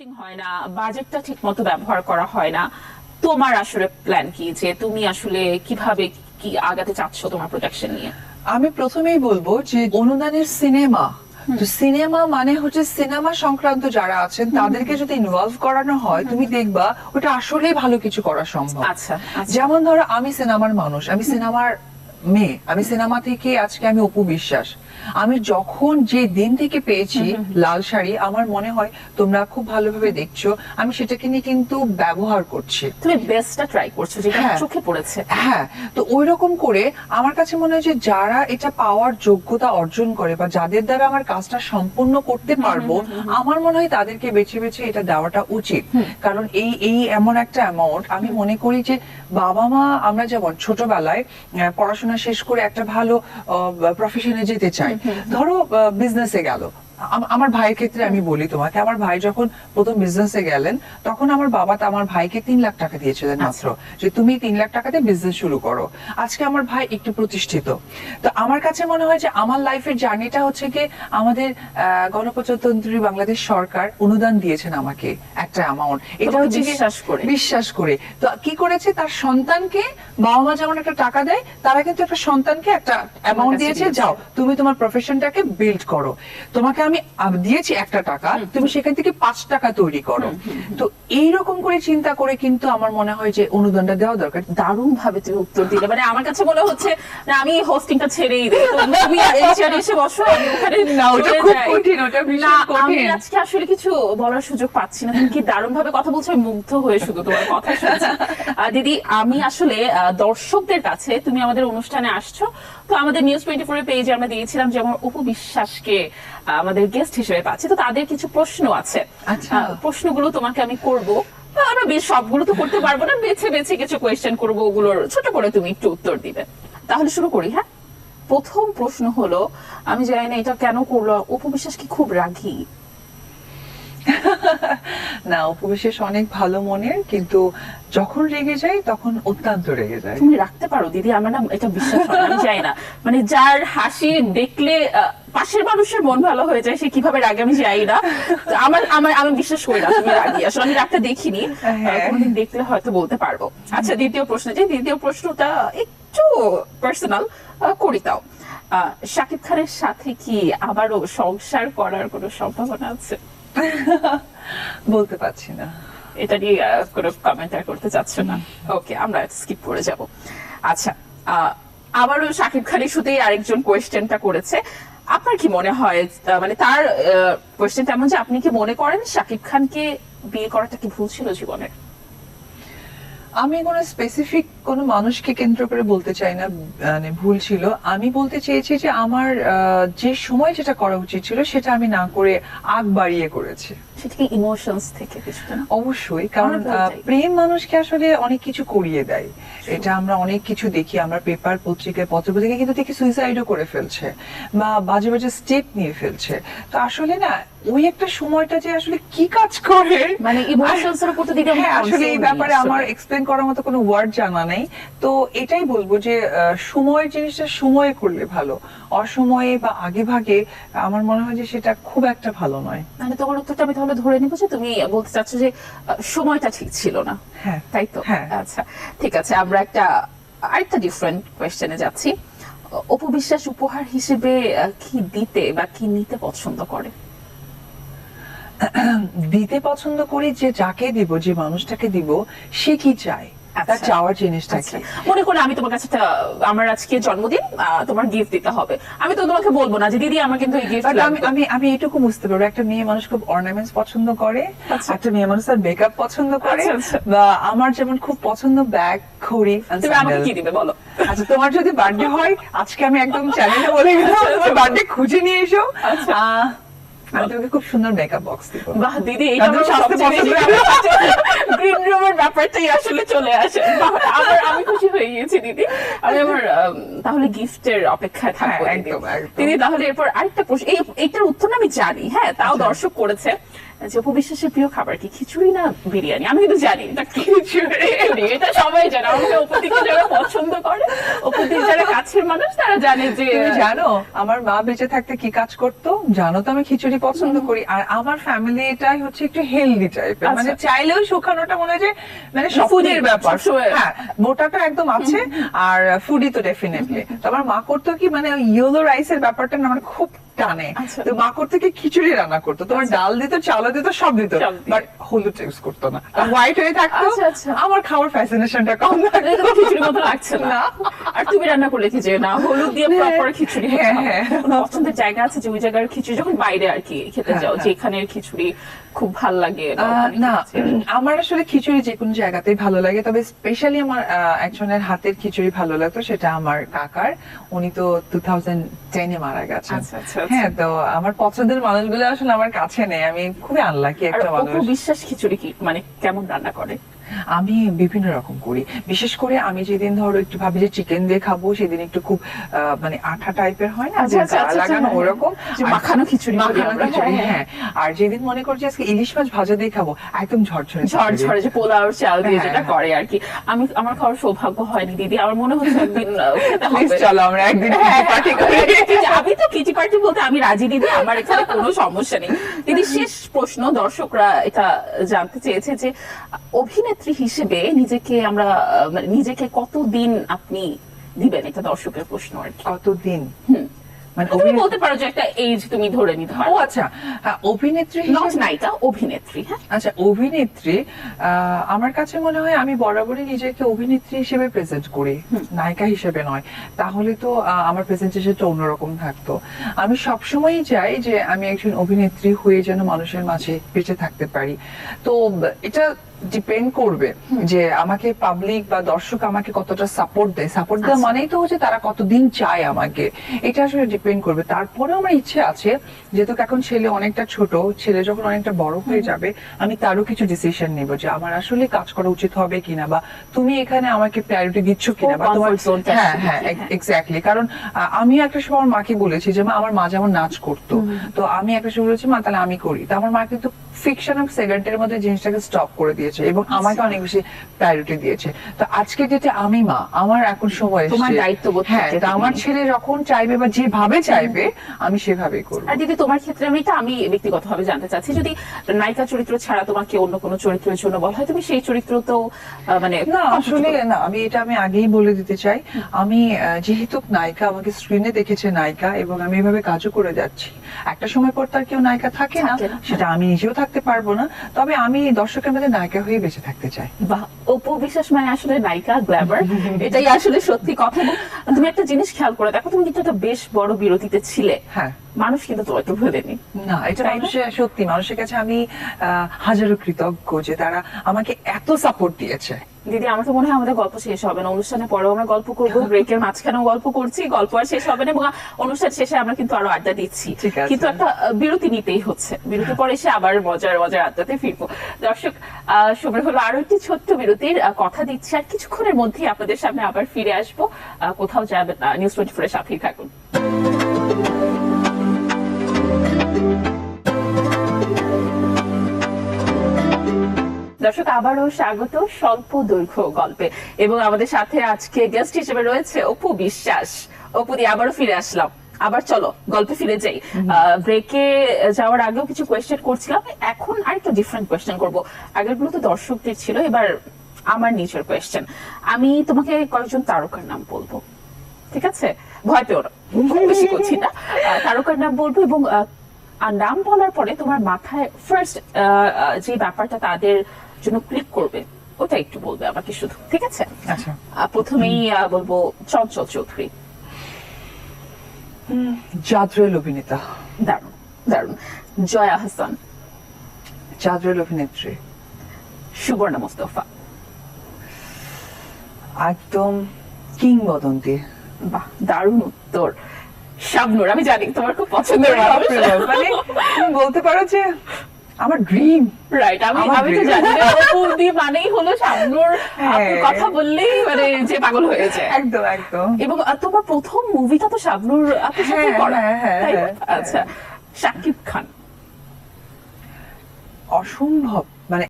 Shooting হয় না বাজেটটা ঠিক মতো ব্যবহার করা হয় না। তোমার আসলে প্ল্যান কি? যে তুমি আসলে কীভাবে কি আগাতে চাচ্ছ তোমার প্রোডাকশন নিয়ে? আমি প্রথমেই বলব যে অনুদানের সিনেমা তো সিনেমা মানে হচ্ছে সিনেমা সংক্রান্ত যারা আছেন তাদেরকে যদি ইনভলভ করানো হয় তুমি দেখবা ওটা আসলেই ভালো কিছু করা সম্ভব। আচ্ছা আচ্ছা। যেমন ধরো আমি সিনেমার মানুষ আমি সিনেমার মেয়ে আমি সিনেমা থেকে আজকে আমি অপু বিশ্বাস। আমি যখন যে দিন থেকে পেয়েছি লাল শাড়ি আমার মনে হয় তোমরা খুব ভালোভাবে দেখছ আমি সেটাকে নিয়ে কিন্তু ব্যবহার করছি। তুমি বেস্টটা ট্রাই করছ যেটা হ্যাঁ। চোখে পড়েছে। হ্যাঁ তো ওই রকম করে আমার কাছে মনে হয় যে যারা এটা পাওয়ার যোগ্যতা অর্জন করে বা যাদের দ্বারা আমার কাজটা সম্পূর্ণ করতে পারব আমার মনে হয় তাদেরকে বেছে বেছে এটা দেওয়াটা উচিত। কারণ এই এই এমন একটা অ্যামাউন্ট আমি মনে করি যে বাবা মা আমরা যেমন ছোটবেলায় আহ, পড়াশোনা শেষ করে একটা ভালো প্রফেশনে যেতে চায়। ধরো বিজনেসে গেল। আমার ভাইয়ের ক্ষেত্রে আমি বলি তোমাকে আমার ভাই যখন প্রথম বিজনেসে গেলেন তখন আমার বাবা তো আমার ভাইকে তিন লাখ টাকা দিয়েছিলেন মাত্র যে তুমি তিন লাখ টাকাতে বিজনেস শুরু করো। আজকে আমার ভাই একটু প্রতিষ্ঠিত। তো আমার কাছে মনে হয় যে আমার লাইফের জার্নিটা হচ্ছে কি আমাদের গণপ্রজাতন্ত্রী বাংলাদেশ সরকার অনুদান দিয়েছেন আমাকে একটা অ্যামাউন্ট এটা হচ্ছে বিশ্বাস করে। বিশ্বাস করে। তো কি করেছে? তার সন্তানকে বাবা মা যেমন একটা টাকা দেয় তারা কিন্তু একটা সন্তানকে একটা অ্যামাউন্ট দিয়েছে। যাও তুমি তোমার প্রফেশনটাকে বিল্ড করো। তোমাকে আমি দিয়েছি একটা টাকা তুমি সেখান থেকে পাঁচ টাকা তৈরি করো। তো এইরকম করে চিন্তা করে কিন্তু আমার মনে হয় যে অনুদানটা দেওয়া দরকার। দারুণ ভাবে তুমি উত্তর দিলে। মানে আমার কাছে মনে হচ্ছে না আমি হোস্টিংটা ছেড়েই দিই। তো তুমি চেয়ারে এসে বসো ওখানে না, ওটা খুব কঠিন, ওটা ভীষণ আমি কঠিন। আজকে আসলে কিছু বলার সুযোগ পাচ্ছি না। তুমি কি দারুণ ভাবে কথা বলছো? মুগ্ধ হয়ে শুধু তোমার কথা শুনছি। দিদি আমি আসলে দর্শকদের কাছে তুমি আমাদের অনুষ্ঠানে আসছো। তো আমাদের নিউজ টোয়েন্টি ফোর পেজে আমরা দিয়েছিলাম যে আমার উপু বিশ্বাসকে আহ, আমাদের গেস্ট হিসেবে পাচ্ছি। তো তাদের কিছু প্রশ্ন আছে। আচ্ছা। প্রশ্নগুলো তোমাকে আমি করব। আমরা বেশ সবগুলো তো করতে পারব না। বেছে বেছে কিছু কোয়েশ্চেন করব ওগুলোর ছোট করে তুমি একটু উত্তর দিবে। তাহলে শুরু করি হ্যাঁ? প্রথম প্রশ্ন হলো আমি জানি না এটা কেন করল উপবিশ্বাস কি খুব রাগী? না উপবিশেষ অনেক ভালো মনের কিন্তু যখন রেগে যায় তখন অত্যন্ত রেগে যায়। তুমি রাখতে পারো দিদি আমার না এটা বিশ্বাস আমি যাই না। মানে যার হাসি দেখলে পাশের মানুষের মন ভালো হয়ে যায় সে কীভাবে রাগে আমি যাই না। আমার আমার আমি বিশ্বাস করি না তুমি রাগি আসলে আমি রাগটা দেখিনি। হ্যাঁ। দেখলে হয়তো বলতে পারব। আচ্ছা দ্বিতীয় প্রশ্ন যে দ্বিতীয় প্রশ্নটা একটু পার্সোনাল করি তাও। শাকিব খানের সাথে কি আবারও সংসার করার কোনো সম্ভাবনা আছে? বলতে পারছি না। এটা নিয়ে কোনো কমেন্ট আর করতে চাচ্ছ না? ওকে আমরা স্কিপ করে যাব। আচ্ছা আবারও শাকিব খান ইস্যুতেই আরেকজন কোয়েশ্চেনটা করেছে। আপনার কি মনে হয় মানে তার কোয়েশ্চেনটা এমন যে আপনি কি মনে করেন শাকিব খানকে বিয়ে করাটা কি ভুল ছিল জীবনের? আমি কোনো স্পেসিফিক কোনো মানুষকে কেন্দ্র করে বলতে চাই না মানে ভুল ছিল। আমি বলতে চেয়েছি যে আমার যে সময় যেটা করা উচিত ছিল সেটা আমি না করে আগ বাড়িয়ে করেছি। সেটা ইমোশনস থেকে কিছুটা? অবশ্যই কারণ। প্রেম মানুষকে আসলে অনেক কিছু করিয়ে দেয়। এটা আমরা অনেক কিছু দেখি আমরা পেপার পত্রিকায় পত্রপত্রিকায় কিন্তু দেখি সুইসাইডও করে ফেলছে বা বাজে বাজে স্টেপ নিয়ে ফেলছে। তো আসলে না ওই একটা সময়টা যে আসলে কি কাজ করে? মানে ইমোশনস এর উপর তো দিদি হ্যাঁ আসলে এই ব্যাপারে আমার এক্সপ্লেন করার মতো কোনো ওয়ার্ড জানা নেই তো এটাই বলব যে সময়ের জিনিসটা সময়ে করলে ভালো। অসময়ে বা আগে ভাগে আমার মনে হয় যে সেটা খুব একটা ভালো নয়। মানে তোমার উত্তরটা আমি তাহলে ধরে নিবো যে তুমি বলতে চাচ্ছ যে সময়টা ঠিক ছিল না। হ্যাঁ তাই তো? হ্যাঁ। আচ্ছা ঠিক আছে আমরা একটা আরেকটা ডিফারেন্ট কোয়েশ্চেনে যাচ্ছি। উপবিশ্বাস উপহার হিসেবে কি দিতে বা কি নিতে পছন্দ করে? দিতে পছন্দ করি যে যাকে দিব যে মানুষটাকে দিব সে কি চায়? তার আচ্ছা। চাওয়ার জিনিসটা আচ্ছা কি মনে করো আমি তোমার কাছে একটা আমার আজকে জন্মদিন তোমার গিফট দিতে হবে আমি তো তোমাকে বলব না যে দিদি আমার কিন্তু এই গিফট আমি আমি আমি এটুকু বুঝতে পারব একটা মেয়ে মানুষ খুব অর্নামেন্টস পছন্দ করে আচ্ছা। একটা মেয়ে মানুষ তার মেকআপ পছন্দ করে। বা আমার যেমন খুব পছন্দ ব্যাগ ঘড়ি তুমি আমাকে কি দিবে বলো আচ্ছা তোমার যদি বার্থডে হয় আজকে আমি একদম চ্যানেলে বলে গেলাম তোমার বার্থডে খুঁজে নিয়ে এসো। আহ, আমি তোমাকে খুব সুন্দর মেকআপ বক্স দিব। বাহ দিদি এটা তাদের আমার সবচেয়ে পছন্দ গ্রিন রুমের ব্যাপারটাই আসলে চলে আসে। আমার আমি খুশি হয়ে গিয়েছি দিদি। আমি আমার আম, তাহলে গিফটের অপেক্ষায় থাকব হ্যাঁ, দিদি। একদম। দিদি তাহলে এরপর আরেকটা প্রশ্ন এই এইটার উত্তর না আমি জানি হ্যাঁ তাও আচ্ছা। দর্শক করেছে। যে উপবিশ্বাসের প্রিয় খাবার কি? খিচুড়ি না বিরিয়ানি? আমি কিন্তু জানি খিচুড়ি এটা সবাই জানে। আমাকে যারা পছন্দ করে অপুদির যারা কাছের মানুষ তারা জানে যে জানো আমার মা বেঁচে থাকতে কি কাজ করতো? জানো তো আমি খিচুড়ি পছন্দ করি। আর আমার ফ্যামিলি এটাই হচ্ছে একটু হেলদি টাইপের আচ্ছা। মানে চাইলেও শুকানোটা মনে হয় যে মানে স্বপ্নের ব্যাপার। হ্যাঁ মোটাটা একদম আছে আর ফুডি তো ডেফিনেটলি তো আমার মা করতো কি মানে ইয়েলো রাইসের ব্যাপারটা না আমার খুব টানে আচ্ছা। তো মা করতো কি খিচুড়ি রান্না করতো তোমার ডাল দিত চাল দিত সব দিত বাট হলুদ ইউজ করতো না হোয়াইট হয়ে থাকতো আচ্ছা, আচ্ছা। আমার খাওয়ার ফ্যাসিনেশনটা কম থাকতো তো খিচুড়ি মতো লাগছে না। আর তুমি রান্না করলে যে না হলুদ দিয়ে হ্যাঁ। প্রপার খিচুড়ি হ্যাঁ, হ্যাঁ। কোনো পছন্দের জায়গা আছে যে ওই জায়গার খিচুড়ি যখন বাইরে আর কি খেতে হ্যাঁ, যাও হ্যাঁ। যে এখানের খিচুড়ি খুব ভালো লাগে না আমার আসলে খিচুড়ি যে কোনো জায়গাতেই ভালো লাগে তবে স্পেশালি আমার একজনের হাতের খিচুড়ি ভালো লাগতো সেটা আমার কাকার উনি তো টু থাউজেন্ড টেনে মারা গেছেন আচ্ছা, আচ্ছা, আচ্ছা। হ্যাঁ তো আমার পছন্দের মানুষগুলো আসলে আমার কাছে নেই। আমি খুবই আনলাকি একটা মানুষ। বিশ্বাস খিচুড়ি কি মানে কেমন রান্না করে? আমি বিভিন্ন রকম করি। বিশেষ করে আমি যেদিন ধরো একটু ভাবি যে চিকেন দিয়ে খাব সেদিন একটু খুব মানে আঠা টাইপের হয় না? আচ্ছা, আচ্ছা, আচ্ছা, লাগানো হ্যাঁ, ওরকম। মাখানো খিচুড়ি মাখানো খিচুড়ি হ্যাঁ, হ্যাঁ। আর যেদিন মনে করছি আজকে ইলিশ মাছ ভাজা দিয়ে খাব একদম ঝরঝরে। ঝড়ে যে পোলাও চাল দিয়ে হ্যাঁ, যেটা হ্যাঁ। করে আর কি। আমি আমার খাওয়ার সৌভাগ্য হয়নি দিদি। আমার মনে হচ্ছে একদিন চলো আমরা একদিন হ্যাঁ, পার্টি করি। আমি তো কিটি পার্টি বলতে আমি রাজি দিদি। আমার এখানে কোনো সমস্যা নেই। দিদি শেষ প্রশ্ন দর্শকরা এটা জানতে চেয়েছে যে অভিনেত্রী হিসেবে নিজেকে আমরা মানে নিজেকে কতদিন আপনি দিবেন? এটা দর্শকের প্রশ্ন আর কি। কতদিন। মানে তুমি বলতে পারো যে একটা এজ তুমি ধরে নিতে ও আচ্ছা হ্যাঁ, অভিনেত্রী নট নায়িকা অভিনেত্রী হ্যাঁ। আচ্ছা অভিনেত্রী আমার কাছে মনে হয় আমি বরাবরই নিজেকে অভিনেত্রী হিসেবে প্রেজেন্ট করি নায়িকা হিসেবে নয়। তাহলে তো আমার প্রেজেন্টেশনটা অন্যরকম থাকতো। আমি সবসময়ই চাই যে আমি একজন অভিনেত্রী হয়ে যেন মানুষের মাঝে বেঁচে থাকতে পারি। তো এটা ডিপেন্ড করবে যে আমাকে পাবলিক বা দর্শক আমাকে কতটা সাপোর্ট দেয়। সাপোর্ট দেওয়া আচ্ছা। মানেই তো হচ্ছে তারা কতদিন চায় আমাকে। এটা আসলে ডিপেন্ড করবে। তারপরেও আমার ইচ্ছে আছে যেহেতু এখন ছেলে অনেকটা ছোট ছেলে যখন অনেকটা বড় হয়ে যাবে আমি তারও কিছু ডিসিশন নিব যে আমার আসলে কাজ করা উচিত হবে কিনা বা তুমি এখানে আমাকে প্রায়োরিটি দিচ্ছ কিনা বা তোমার হ্যাঁ হ্যাঁ। এক্স্যাক্টলি কারণ আমি একটা সময় আমার মাকে বলেছি যে মা আমার মা যেমন নাচ করতো তো আমি একটা সময় বলেছি মা তাহলে আমি করি। তো আমার মা কিন্তু ফিকশন অফ সেকেন্ডের মধ্যে জিনিসটাকে স্টপ করে দিয়েছে এবং আচ্ছা। আমাকে অনেক বেশি প্রায়োরিটি দিয়েছে। তো আজকে যেটা আমি মা আমার এখন সময় তোমার। দায়িত্ববোধ হ্যাঁ তো আমার ছেলে যখন চাইবে বা যেভাবে চাইবে আমি সেভাবেই করব। আর দিদি তোমার ক্ষেত্রে আমি এটা আমি ব্যক্তিগতভাবে জানতে চাচ্ছি যদি নায়িকা চরিত্র ছাড়া তোমাকে অন্য কোনো চরিত্রের জন্য বলা হয় তুমি সেই চরিত্র তো মানে না আসলে না আমি এটা আমি আগেই বলে দিতে চাই। আমি যেহেতু নায়িকা আমাকে স্ক্রিনে দেখেছে নায়িকা এবং আমি এভাবে কাজও করে যাচ্ছি। একটা সময় পর তার কেউ নায়িকা থাকে না সেটা আমি নিজেও থাকতে পারব না তবে আমি দর্শকের মধ্যে নায়িকা হয়ে বেঁচে থাকতে চাই। বাহ অপু বিশ্বাস মানে আসলে নায়িকা গ্ল্যামার। এটাই আসলে সত্যি কথা। তুমি একটা জিনিস খেয়াল করে দেখো তুমি কিন্তু একটা বেশ বড় বিরতিতে ছিলে। হ্যাঁ। মানুষ কিন্তু তোমাকে ভুলেনি না এটা মানুষের সত্যি মানুষের কাছে আমি আহ, হাজারো কৃতজ্ঞ যে তারা আমাকে এত সাপোর্ট দিয়েছে। দিদি আমার তো মনে হয় আমাদের গল্প শেষ হবে না। অনুষ্ঠানে পরেও আমরা গল্প করব ব্রেকের মাঝখানেও গল্প করছি গল্প আর শেষ হবে না এবং অনুষ্ঠান শেষে আমরা কিন্তু আরও আড্ডা দিচ্ছি। কিন্তু একটা বিরতি নিতেই হচ্ছে। বিরতি পরে এসে আবার মজার মজার আড্ডাতে ফিরবো। দর্শক আহ, সময় হলো আরও একটি ছোট্ট বিরতির কথা দিচ্ছি আর কিছুক্ষণের মধ্যেই আপনাদের সামনে আবার ফিরে আসব। কোথাও যাবেন না। নিউজ টোয়েন্টি ফোরের সাথেই থাকুন। দর্শক আবারও স্বাগত স্বল্প দৈর্ঘ্য গল্পে। এবং আমাদের সাথে আজকে গেস্ট হিসেবে রয়েছে অপু বিশ্বাস। অপু দিয়ে আবারও ফিরে আসলাম। আবার চলো গল্পে ফিরে যাই। ব্রেকে যাওয়ার আগেও কিছু কোয়েশ্চেন করছিলাম এখন আর একটু ডিফারেন্ট কোয়েশ্চেন করব। আগেরগুলো তো দর্শকদের ছিল এবার আমার নিজের কোয়েশ্চেন আমি তোমাকে কয়েকজন তারকার নাম বলব। ঠিক আছে? ভয় পেও না বেশি করছি না। তারকার নাম বলব এবং নাম বলার পরে তোমার মাথায় ফার্স্ট যে ব্যাপারটা তাদের জন্য ক্লিক করবে ওটা একটু বলবে আমাকে শুধু ঠিক আছে? আচ্ছা। প্রথমেই বলব চঞ্চল চৌধুরী। অভিনেতা। দারুণ দারুণ। জয়া হাসান। অভিনেত্রী। সুবর্ণা মোস্তফা। একদম কিংবদন্তি। বাহ দারুণ উত্তর। শাবনুর আমি জানি তোমার খুব পছন্দের মানে বলতে পারো যে আমার ড্রিম রাইট আমি আমি তো জানি যে মানেই হলো শাবনুর হ্যাঁ। কথা বললেই মানে যে পাগল হয়েছে একদম একদম। এবং তোমার প্রথম মুভিটা তো শাবনুর আপুর সাথে হ্যাঁ, করা? হ্যাঁ, আচ্ছা শাকিব খান। অসম্ভব।